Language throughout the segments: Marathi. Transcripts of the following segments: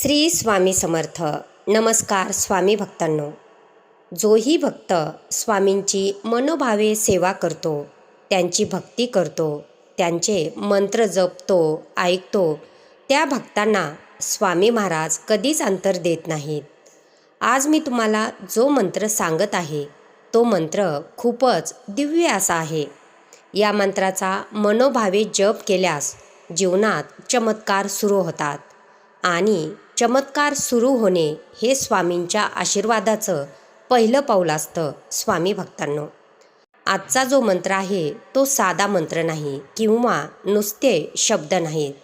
श्री स्वामी समर्थ. नमस्कार स्वामी भक्तांनो. जोही भक्त स्वामींची मनोभावे सेवा करतो त्यांची भक्ती करतो त्यांचे मंत्र जपतो ऐकतो त्या भक्तांना स्वामी महाराज कधीच अंतर देत नाहीत. आज मी तुम्हाला जो मंत्र सांगत आहे तो मंत्र खूपच दिव्य असा आहे. या मंत्राचा मनोभावे जप केल्यास जीवनात चमत्कार सुरू होतात आणि चमत्कार सुरू होणे हे स्वामींच्या आशीर्वादाचं पहिलं पाऊल असतं स्वामी भक्तांनो. आजचा जो मंत्र आहे तो साधा मंत्र नाही किंवा नुसते शब्द नाहीत.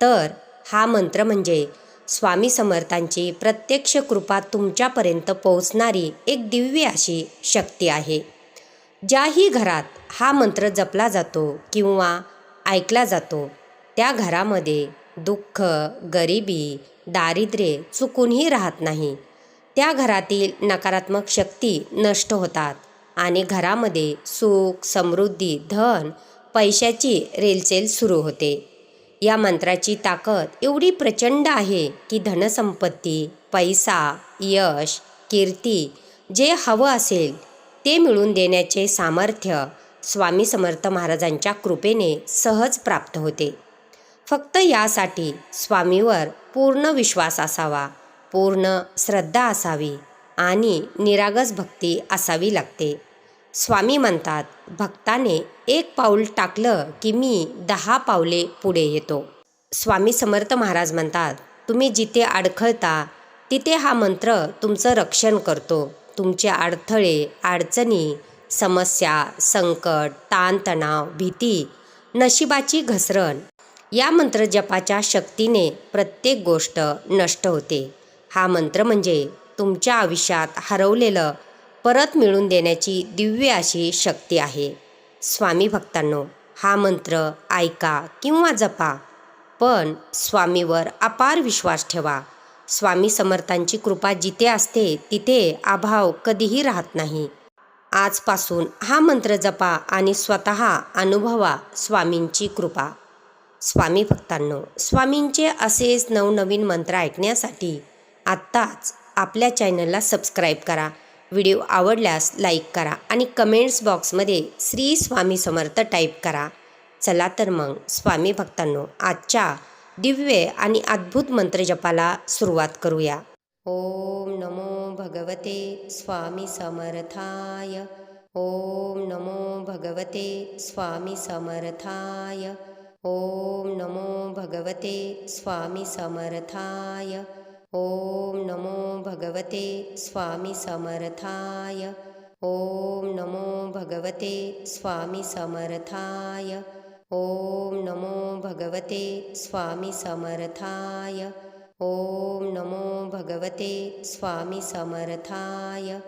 तर हा मंत्र म्हणजे स्वामी समर्थांची प्रत्यक्ष कृपा तुमच्यापर्यंत पोहोचणारी एक दिव्य अशी शक्ती आहे. ज्याही घरात हा मंत्र जपला जातो किंवा ऐकला जातो त्या घरामध्ये दुःख गरिबी दारिद्र्य चुकूनही राहत नाही. त्या घरातील नकारात्मक शक्ती नष्ट होतात आणि घरामध्ये सुख समृद्धी धन पैशाची रेलचेल सुरू होते. या मंत्राची ताकद एवढी प्रचंड आहे की धनसंपत्ती पैसा यश कीर्ती जे हवं असेल ते मिळवून देण्याचे सामर्थ्य स्वामी समर्थ महाराजांच्या कृपेने सहज प्राप्त होते. फक्त यासाठी स्वामीवर पूर्ण विश्वास असावा पूर्ण श्रद्धा असावी आणि निरागस भक्ती असावी लागते. स्वामी म्हणतात भक्ताने एक पाऊल टाकलं की मी दहा पावले पुढे येतो. स्वामी समर्थ महाराज म्हणतात तुम्ही जिथे अडखळता तिथे हा मंत्र तुमचं रक्षण करतो. तुमचे अडथळे अडचणी समस्या संकट ताणतणाव भीती नशिबाची घसरण या मंत्र जपाच्या शक्तीने प्रत्येक गोष्ट नष्ट होते. हा मंत्र म्हणजे तुमच्या आयुष्यात हरवलेलं परत मिळवून देण्याची दिव्य अशी शक्ती आहे. स्वामी भक्तांनो हा मंत्र ऐका किंवा जपा पण स्वामीवर अपार विश्वास ठेवा. स्वामी समर्थांची कृपा जिथे असते तिथे अभाव कधीही राहत नाही. आजपासून हा मंत्र जपा आणि स्वतः अनुभवा स्वामींची कृपा. स्वामी भक्तांनो स्वामींचे असेच नवनवीन मंत्र ऐकण्यासाठी आत्ताच आपल्या चॅनलला सबस्क्राईब करा. व्हिडिओ आवडल्यास लाईक करा आणि कमेंट्स बॉक्समध्ये श्री स्वामी समर्थ टाईप करा. चला तर मग स्वामी भक्तांनो आजच्या दिव्य आणि अद्भुत मंत्रजपाला सुरुवात करूया. ओम नमो भगवते स्वामी समर्थाय. ओम नमो भगवते स्वामी समर्थाय. ओम नमो भगवते स्वामी समर्थाय। ओम नमो भगवते स्वामी समर्थाय। ओम नमो भगवते स्वामी समर्थाय। ओम नमो भगवते स्वामी समर्थाय। ओम नमो भगवते स्वामी समर्थाय।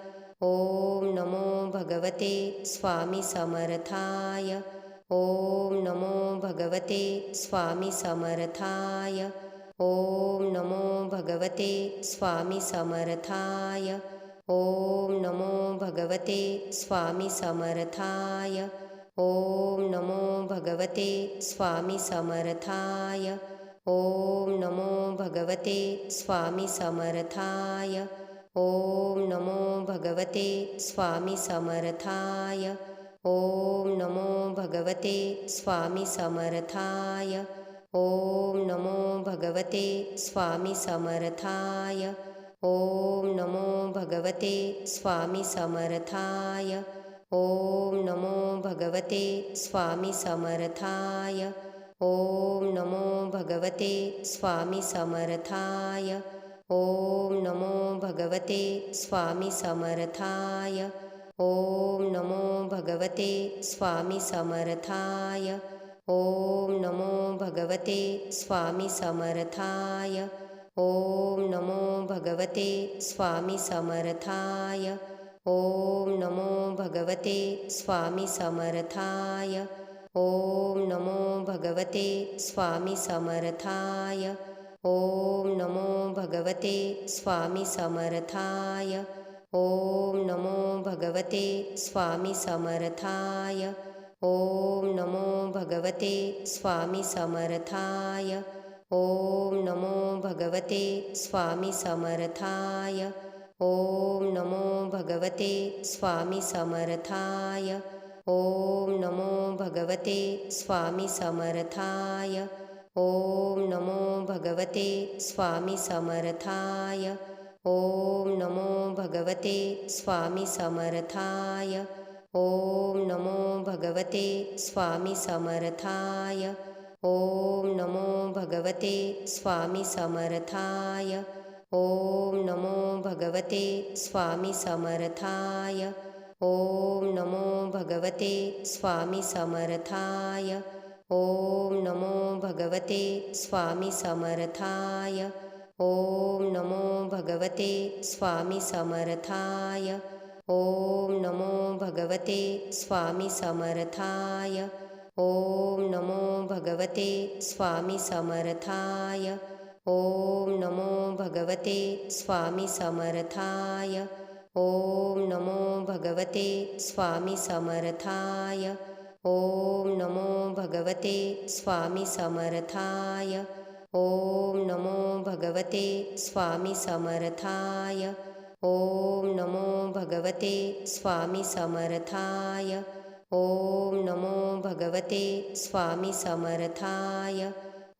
ओम नमो भगवते स्वामी समर्थाय। ओम नमो भगवते स्वामी समर्थाय। ओम नमो भगवते स्वामी समर्थाय। ओम नमो भगवते स्वामी समर्थाय। ओम नमो भगवते स्वामी समर्थाय। ओम नमो भगवते स्वामी समर्थाय। ओम नमो भगवते स्वामी समर्थाय। ओम नमो भगवते स्वामी समर्थाय. ओम नमो भगवते स्वामी समर्थाय. ओम नमो भगवते स्वामी समर्थाय. ओम नमो भगवते स्वामी समर्थाय. ओम नमो भगवते स्वामी समर्थाय. ओम नमो भगवते स्वामी समर्थाय. ओम नमो भगवते स्वामी समर्थाय। ओम नमो भगवते स्वामी समर्थाय। ओम नमो भगवते स्वामी समर्थाय। ओम नमो भगवते स्वामी समर्थाय। ओम नमो भगवते स्वामी समर्थाय। ओम नमो भगवते स्वामी समर्थाय। ओम नमो भगवते स्वामी समर्थाय। ओम नमो भगवते स्वामी समर्थाय। ओम नमो भगवते स्वामी समर्थाय। ओम नमो भगवते स्वामी समर्थाय। ओम नमो भगवते स्वामी समर्थाय। ओम नमो भगवते स्वामी समर्थाय। ओम नमो भगवते स्वामी समर्थाय। ओम नमो भगवते स्वामी समर्थाय। ओम नमो भगवते स्वामी समर्थाय। ओम नमो भगवते स्वामी समर्थाय। ओम नमो भगवते स्वामी समर्थाय। ओम नमो भगवते स्वामी समर्थाय। ओम नमो भगवते स्वामी समर्थाय। ओम नमो भगवते स्वामी समर्थाय। ओम नमो भगवते स्वामी समर्थाय। ओम नमो भगवते स्वामी समर्थाय। ओम नमो भगवते स्वामी समर्थाय। ओम नमो भगवते स्वामी समर्थाय। ओम नमो भगवते स्वामी समर्थाय। ओम नमो भगवते स्वामी समर्थाय। ओम नमो भगवते स्वामी समर्थाय।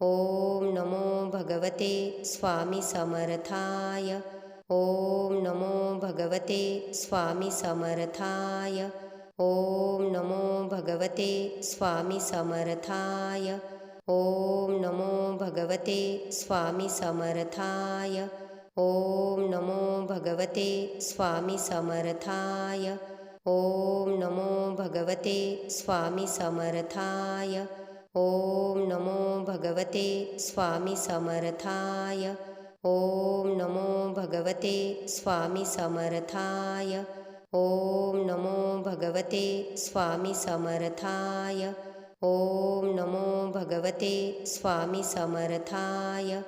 ओम नमो भगवते स्वामी समर्थाय। ओम नमो भगवते स्वामी समर्थाय। ओम नमो भगवते स्वामी समर्थाय। ओम नमो भगवते स्वामी समर्थाय। ओम नमो भगवते स्वामी समर्थाय। ओम नमो भगवते स्वामी समर्थाय। ओम नमो भगवते स्वामी समर्थाय। ओम नमो भगवते स्वामी समर्थाय। ओम नमो भगवते स्वामी समर्थाय। ओम नमो भगवते स्वामी समर्थाय।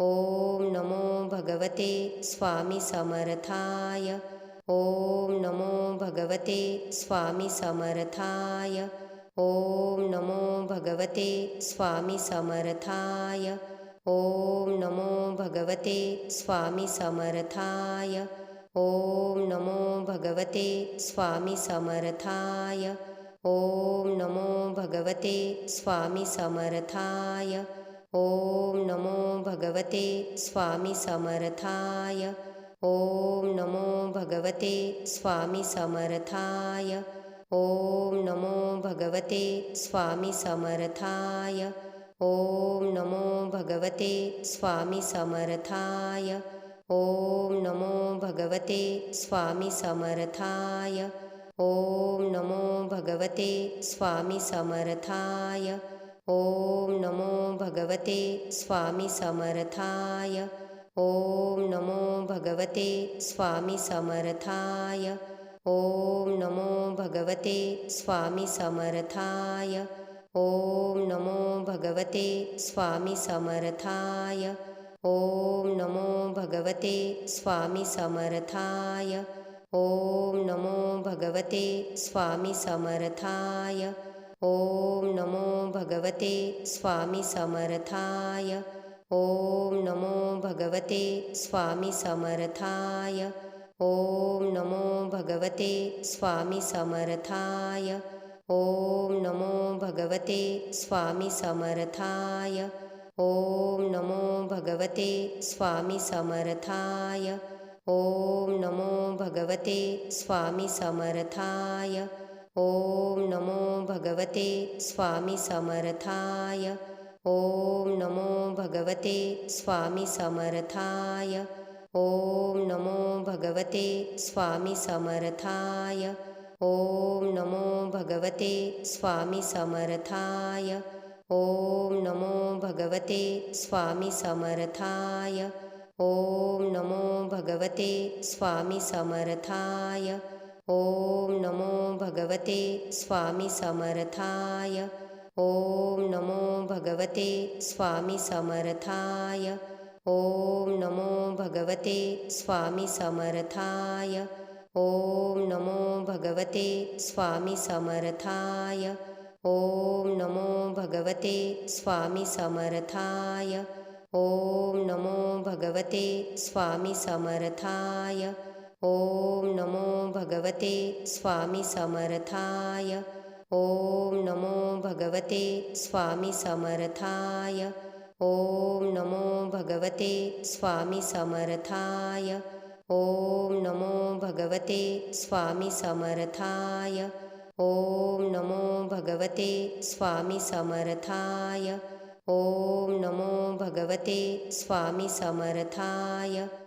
ओम नमो भगवते स्वामी समर्थाय। ओम नमो भगवते स्वामी समर्थाय। ओम नमो भगवते स्वामी समर्थाय। ओम नमो भगवते स्वामी समर्थाय। ओम नमो भगवते स्वामी समर्थाय। ओम नमो भगवते स्वामी समर्थाय। ओम नमो भगवते स्वामी समर्थाय। ओम नमो भगवते स्वामी समर्थाय। ओम नमो भगवते स्वामी समर्थाय। ओम नमो भगवते स्वामी समर्थाय। ओम नमो भगवते स्वामी समर्थाय। ओम नमो भगवते स्वामी समर्थाय। ओम नमो भगवते स्वामी समर्थाय। ओम नमो भगवते स्वामी समर्थाय। ओम नमो भगवते स्वामी समर्थाय। ओम नमो भगवते स्वामी समर्थाय। ओम नमो भगवते स्वामी समर्थाय। ओम नमो भगवते स्वामी समर्थाय। ओम नमो भगवते स्वामी समर्थाय। ओम नमो भगवते स्वामी समर्थाय। ओम नमो भगवते स्वामी समर्थाय। ओम नमो भगवते स्वामी समर्थाय। ओम नमो भगवते स्वामी समर्थाय। ओम नमो भगवते स्वामी समर्थाय। ओम नमो भगवते स्वामी समर्थाय। ओम नमो भगवते स्वामी समर्थाय। ओम नमो भगवते स्वामी समर्थाय। ओम नमो भगवते स्वामी समर्थाय। ओम नमो भगवते स्वामी समर्थाय। ओम नमो भगवते स्वामी समर्थाय। ओम नमो भगवते स्वामी समर्थाय। ओम नमो भगवते स्वामी समर्थाय। ओम नमो भगवते स्वामी समर्थाय। ओम नमो भगवते स्वामी समर्थाय। ओम नमो भगवते स्वामी समर्थाय। ॐ नमो भगवते स्वामी समर्थाय। ॐ नमो भगवते स्वामी समर्थाय। ॐ नमो भगवते स्वामी समर्थाय। ॐ नमो भगवते स्वामी समर्थाय। ॐ नमो भगवते स्वामी समर्थाय। ॐ नमो भगवते स्वामी समर्थाय। ॐ नमो भगवते स्वामी समर्थाय.